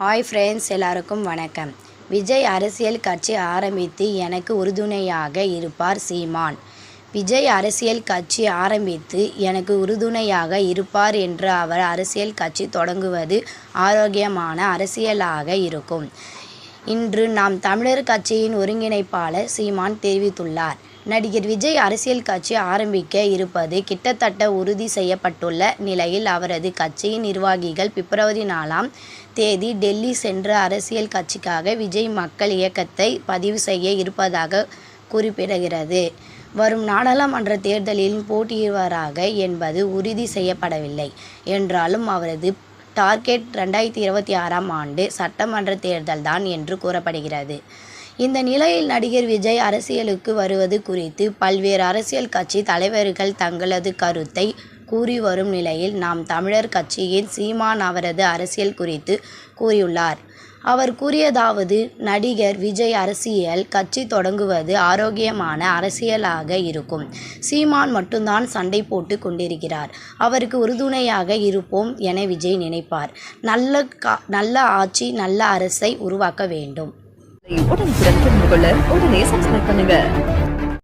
Hi friends எல்லாருக்கும் வணக்கம். விஜய் அரசியல் கட்சி ஆரம்பித்து எனக்கு உறுதுணையாக இருப்பார் சீமான். விஜய் அரசியல் கட்சி ஆரம்பித்து எனக்கு உறுதுணையாக இருப்பார் என்று அவர் அரசியல் கட்சி தொடங்குவது ஆரோக்கியமான அரசியலாக இருக்கும். இன்று நாம் தமிழர் கட்சியின் ஒருங்கிணைப்பாளர் சீமான் தெரிவித்துள்ளார். நடிகர் விஜய் அரசியல் கட்சி ஆரம்பிக்க இருப்பது கிட்டத்தட்ட உறுதி செய்யப்பட்டுள்ள நிலையில் அவரது கட்சியின் நிர்வாகிகள் பிப்ரவரி நாலாம் தேதி டெல்லி சென்று அரசியல் கட்சிக்காக விஜய் மக்கள் இயக்கத்தை பதிவு செய்ய இருப்பதாக குறிப்பிடுகிறது. வரும் நாடாளுமன்ற தேர்தலில் போட்டியிடுவாராக என்பது உறுதி செய்யப்படவில்லை. என்றாலும் அவரது டார்கெட் ரெண்டாயிரத்தி இருபத்தி ஆறாம் ஆண்டு சட்டமன்ற தேர்தல்தான் என்று கூறப்படுகிறது. இந்த நிலையில் நடிகர் விஜய் அரசியலுக்கு வருவது குறித்து பல்வேறு அரசியல் கட்சி தலைவர்கள் தங்களது கருத்தை கூறி வரும் நிலையில் நாம் தமிழர் கட்சியின் சீமான் அவரது அரசியல் குறித்து கூறியுள்ளார். அவர் கூறியதாவது நடிகர் விஜய் அரசியல் கட்சி தொடங்குவது ஆரோக்கியமான அரசியலாக இருக்கும். சீமான் மட்டும்தான் சண்டை போட்டு கொண்டிருக்கிறார். அவருக்கு உறுதுணையாக இருப்போம் என விஜய் நினைப்பார். நல்ல கா நல்ல ஆட்சி நல்ல அரசை உருவாக்க வேண்டும். உடனே பண்ணுங்க.